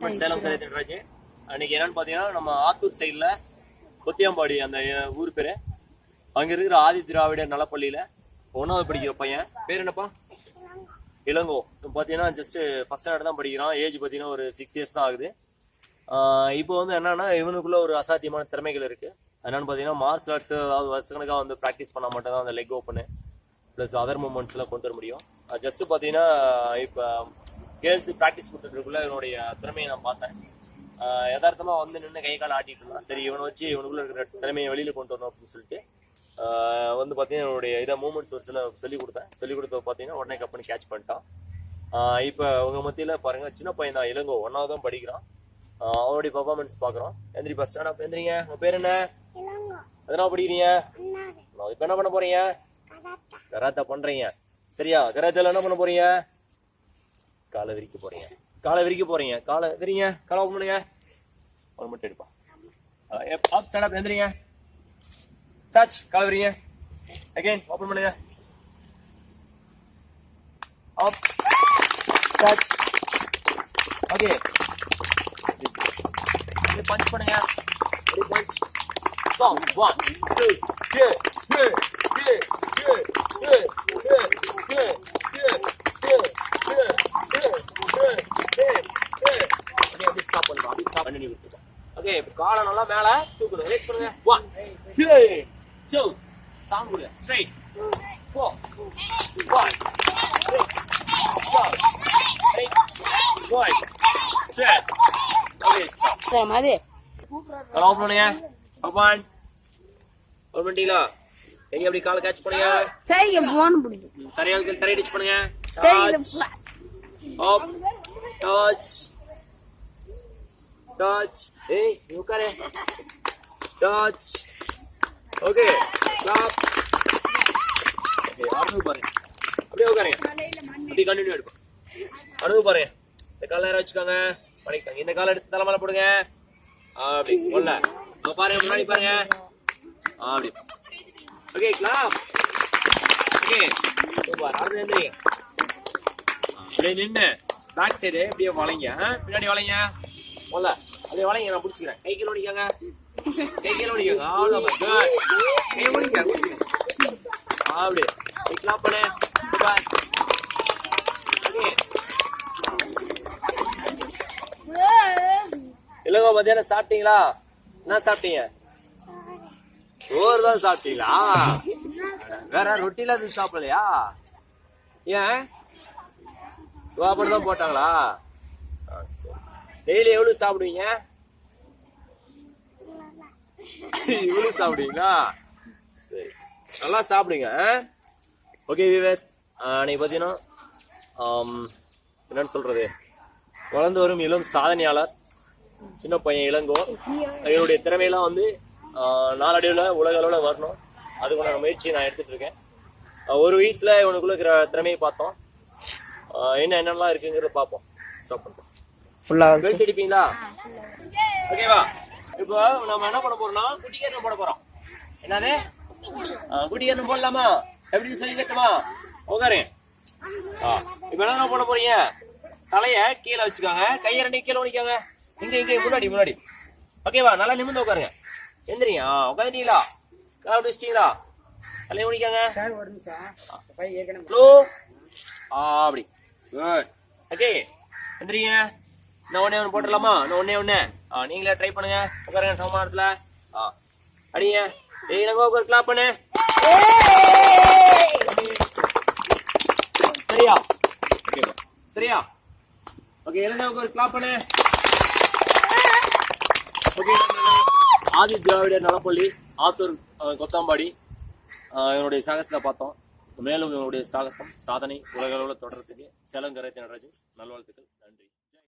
நம்ம சேலம் கரை தினராஜ் அன்னைக்கு என்னன்னு பாத்தீங்கன்னா நம்ம ஆத்தூர் சைடுல கொத்தியாம்பாடி அந்த ஊர் பேரு. அங்க இருக்கிற ஆதி திராவிட நலப்பள்ளியில ஒன்னாவது படிக்கிற பையன். பேர் என்னப்பா? இளங்கோ. பார்த்தீங்கன்னா ஜஸ்ட் ஃபர்ஸ்ட் ஸ்டாண்டர்ட் தான் படிக்கிறான். ஏஜ் பார்த்தீங்கன்னா ஒரு சிக்ஸ் இயர்ஸ் தான் ஆகுது. இப்போ வந்து என்னன்னா இவனுக்குள்ள ஒரு அசாத்தியமான திறமைகள் இருக்கு. என்னன்னு பார்த்தீங்கன்னா மார்ஷல் ஆர்ட்ஸ் அதாவது வருஷக்கணக்காக வந்து ப்ராக்டிஸ் பண்ணால் மட்டும் தான் அந்த லெக் ஓப்பனு ப்ளஸ் அதர் மூமெண்ட்ஸ்லாம் கொண்டு வர முடியும். ஜஸ்ட் பார்த்தீங்கன்னா இப்போ கேர்ள்ஸ் ப்ராக்டிஸ் கொடுத்துட்டுருக்குள்ள இவனுடைய திறமையை நான் பார்த்தேன். ஆஹ் யதார்த்தமா வந்து நின்று கை கால் ஆட்டிட்டு இருந்தான். சரி இவனை வச்சு இவனுக்குள்ள இருக்கிற திறமையை வெளியில கொண்டு வரணும் அப்படின்னு சொல்லிட்டு வந்து பார்த்தீங்கன்னா என்னுடைய இதை மூமெண்ட்ஸ் ஒரு சில சொல்லி கொடுத்தேன். சொல்லி கொடுத்த பார்த்தீங்கன்னா உடனே கப்பனி கேட்ச் பண்ணிட்டான். இப்போ உங்க மத்தியில பாருங்க சின்ன பையன் தான் இளங்கோ ஒன்னாவது தான் படிக்கிறான் அவனுடைய பர்ஃபார்மன்ஸ் பார்க்குறோம். எந்திரி பஸ் ஸ்டாண்ட் எந்திரிங்க. உங்க பேர் என்ன? எதனா படிக்கிறீங்க? இப்போ என்ன பண்ண போறீங்க? கராத்தா பண்றீங்க. சரியா கராத்தால என்ன பண்ண போறீங்க? காலை விரிக்க போறீங்க. காலை விரிக்க போறீங்க. காலை விரிங்க காலை ஓப்பன் பண்ணுங்க. ஒரு மட்டும் எடுப்பா. அப் ஸ்டாண்ட் அப் எந்திரிங்க. டச் காலை விரிங்க. அகைன் ஓப்பன் பண்ணுங்க. அப் டச் ஓகே பஞ்ச் பண்ணுங்க. Punch Song, one, two, yeah, yeah, yeah, yeah, okay காலை நல்லா மேலே தூக்கணும் ரேஸ் பண்ணுங்க. ஒன் டூ சாங் கொடுங்க த்ரீ ஃபோர் ஒன் எங்க அப்படி கால கேட்ச் பண்ணுங்க? சரிங்க போன் பிடிச்சு சரியா தரையடிச்சு பண்ணுங்க. டச் இது ஏய் Hey, நீ உட்காரு. Touch. Okay. Okay, அடுத்தது பாருங்க. அப்படியே உட்காருங்க. அப்படியே கண்டினியூ எடுப்போம். அடுத்து பாருங்க. இந்த காலை நேரா வச்சுக்கோங்க. பண்ணிக்கோங்க. இந்த காலை எடுத்து தலை போடுங்க. அப்படி ஒல்ல. பாருங்க முன்னாடி பாருங்க. அப்படி. Okay clap. ஓகே. சூப்பர். அடுத்து எந்திரிங்க. அப்படியே பேக் சைடு அப்படியே வளைங்க ஆ? பின்னாடி வளைங்க போல Oh அப்படியே வளைங்க நான் பிடிச்சிக்கிறேன். கை கீழ ஓடிக்காங்க கை கீழ ஓடிக்காங்க அவ்வளோதான் குட் கை ஓடிக்க அப்படி கிளாப் பண்ணு. இல்லைங்க மத்தியானம் சாப்பிட்டீங்களா? என்ன சாப்பிட்டீங்க? சோறு தான் சாப்பிட்டீங்களா? வேற ரொட்டில எதுவும் சாப்பிடலையா? ஏன்? சாப்பாடு தான் போட்டாங்களா? டெய்லி எவ்வளவு சாப்பிடுவீங்க? இவ்வளவு சாப்பிடுவீங்களா? சரி. நல்லா சாப்பிடுங்க ஓகே விவேஸ் அன்னைக்கு பார்த்தீங்கன்னா என்னன்னு சொல்றது? வளர்ந்து வரும் இளம் சாதனையாளர் சின்ன பையன் இளங்கோ. இவருடைய திறமையெல்லாம் வந்து நாளடைவில் உலக அளவில் வரணும். அதுக்கான முயற்சியை நான் எடுத்துட்டு இருக்கேன். ஒரு வயசுல இவனுக்குள்ள இருக்கிற திறமையை பார்த்தோம். என்ன என்னெல்லாம் இருக்குங்கிறத பார்ப்போம். ஸ்டாப் பண்ணுறோம் ஃபுல்லாக பெல்ட் அடிப்பீங்களா ஓகேவா இப்போ நம்ம என்ன பண்ண போறோம்னா குட்டிக்கரணம் போட போறோம். என்னது? ஆ, குட்டிக்கரணம் போடலாமா? எப்படி சொல்லி கட்டுமா? உட்காரு. ஆ இப்போ என்ன போட போறீங்க? தலைய கீழே வச்சுக்கோங்க. கையை ரெண்டையும் கீழே ஒடிக்கோங்க இங்க இங்க முன்னாடி முன்னாடி. ஓகேவா நல்லா நிமிர்ந்து உட்காருங்க. எந்திரிங்க. ஆ உட்காந்துட்டீங்களா? கால் வச்சிட்டீங்களா தலையை ஒடிக்கோங்க ஆ. அப்படி. குட் ஓகே எந்திரிங்க. இன்னும் ஒண்ணே ஒன்று போட்டுடலாமா இன்னும் ஒண்ணே. ஒன்று ஆ நீங்களே ட்ரை பண்ணுங்க. உட்காருங்க சமமானத்தில் ஆ அடிங்க. ஏய் எனக்கு ஒரு கிளாப் பண்ணு. சரியா? சரியா? ஓகே இளஞ்சவங்க ஒரு கிளாப் பண்ணு. ஓகே ஆதி திராவிடர் நலப்பள்ளி ஆத்தூர் கொத்தாம்பாடி. இவனுடைய சாகசத்தை பார்த்தோம். மேலும் இவனுடைய சாகசம் சாதனை உலக அளவில் தொடர்றதுக்கு சேலம் கரைத்த நடராஜன் நல்வாழ்த்துக்கள். நன்றி.